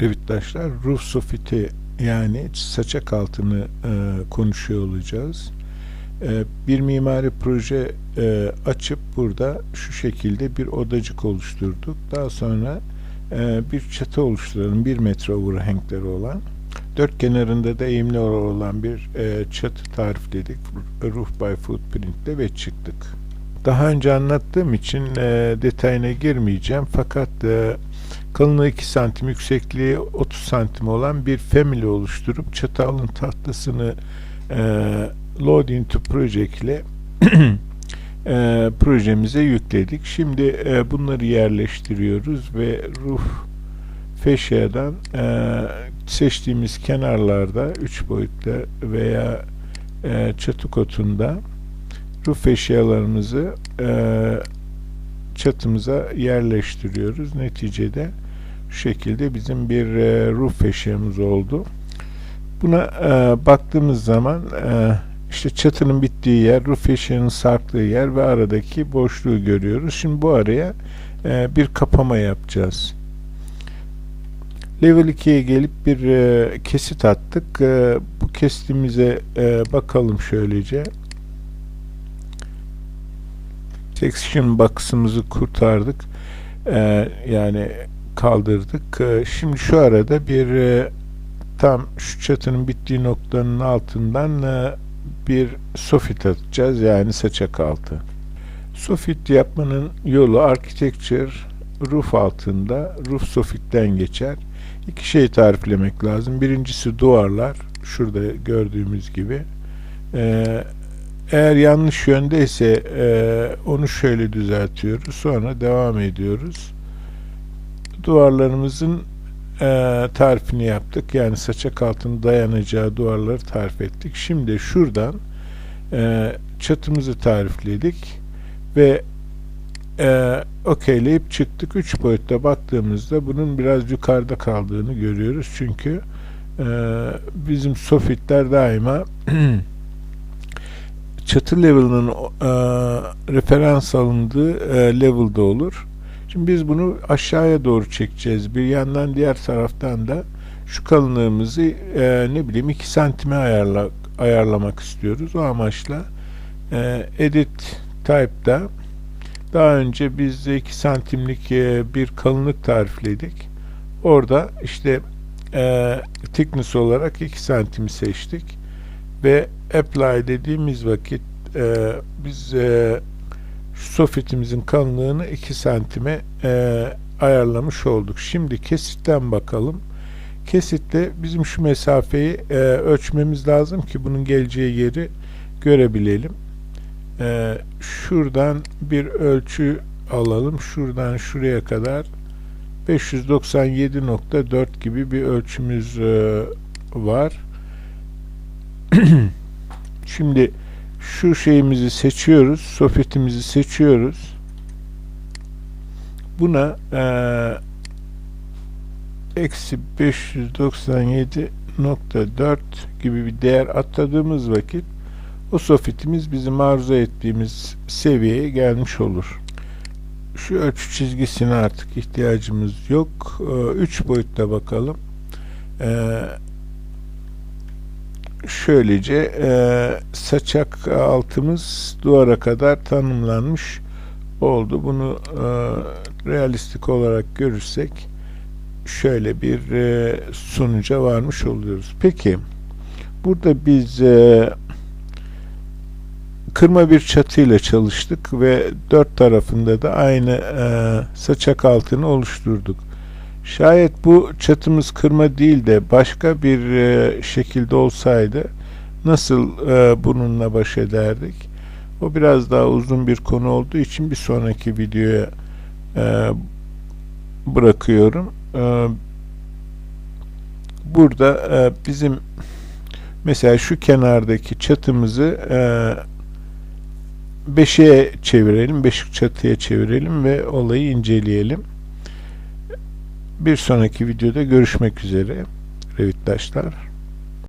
Revitdaşlar roof sofiti yani saçak altını e, konuşuyor olacağız. E, bir mimari proje e, açıp burada şu şekilde bir odacık oluşturduk. Daha sonra e, bir çatı oluşturalım. Bir metre overhangleri olan. Dört kenarında da eğimli olan bir e, çatı tarifledik. Roof by footprint'te ve çıktık. Daha önce anlattığım için e, detayına girmeyeceğim. Fakat e, kalınlığı 2 santim, yüksekliği 30 santim olan bir family oluşturup çatı alın tahtasını e, load into project ile e, projemize yükledik. Şimdi e, bunları yerleştiriyoruz ve roof fascia'dan e, seçtiğimiz kenarlarda 3 boyutta veya e, çatı kotunda roof fascialarımızı e, çatımıza yerleştiriyoruz. Neticede şekilde bizim bir e, roof fasciamız oldu. Buna e, baktığımız zaman e, işte çatının bittiği yer, roof fascia'nın sarktığı yer ve aradaki boşluğu görüyoruz. Şimdi bu araya e, bir kapama yapacağız. Level 2'ye gelip bir e, kesit attık. E, bu kestiğimize e, bakalım şöylece. Section box'ımızı kurtardık. E, yani kaldırdık. E, şimdi şu arada bir e, tam şu çatının bittiği noktanın altından e, bir sofit atacağız. Yani saçak altı. Sofit yapmanın yolu architecture roof altında roof sofitten geçer. İki şey tariflemek lazım. Birincisi duvarlar. Şurada gördüğümüz gibi. Ee, eğer yanlış yöndeyse e, onu şöyle düzeltiyoruz. Sonra devam ediyoruz. Duvarlarımızın e, tarifini yaptık. Yani saçak altın dayanacağı duvarları tarif ettik. Şimdi şuradan e, çatımızı tarifledik ve e, okeyleyip çıktık. Üç boyutta baktığımızda bunun biraz yukarıda kaldığını görüyoruz. Çünkü e, bizim sofitler daima çatı level'ının e, referans alındığı e, level'da olur. Şimdi biz bunu aşağıya doğru çekeceğiz. Bir yandan diğer taraftan da şu kalınlığımızı e, ne bileyim 2 santime ayarla, ayarlamak istiyoruz. O amaçla e, edit type'da daha önce biz 2 santimlik e, bir kalınlık tarifledik. Orada işte e, thickness olarak 2 santimi seçtik ve apply dediğimiz vakit e, biz e, sofitimizin kalınlığını 2 santime e, ayarlamış olduk. Şimdi kesitten bakalım. Kesitte bizim şu mesafeyi e, ölçmemiz lazım ki bunun geleceği yeri görebilelim. E, şuradan bir ölçü alalım. Şuradan şuraya kadar 597.4 gibi bir ölçümüz e, var. Şimdi şu şeyimizi seçiyoruz. Sofitimizi seçiyoruz. Buna eksi 597.4 gibi bir değer atladığımız vakit o sofitimiz bizim arzu ettiğimiz seviyeye gelmiş olur. Şu ölçü çizgisine artık ihtiyacımız yok. 3 e, boyutta bakalım. Şöylece e, saçak altımız duvara kadar tanımlanmış oldu. Bunu e, realistik olarak görürsek şöyle bir e, sonuca varmış oluyoruz. Peki burada biz e, kırma bir çatıyla çalıştık ve dört tarafında da aynı e, saçak altını oluşturduk. Şayet bu çatımız kırma değil de başka bir e, şekilde olsaydı nasıl e, bununla baş ederdik? O biraz daha uzun bir konu olduğu için bir sonraki videoya e, bırakıyorum. E, burada e, bizim mesela şu kenardaki çatımızı e, beşiğe çevirelim, beşik çatıya çevirelim ve olayı inceleyelim. Bir sonraki videoda görüşmek üzere Revitdaşlar.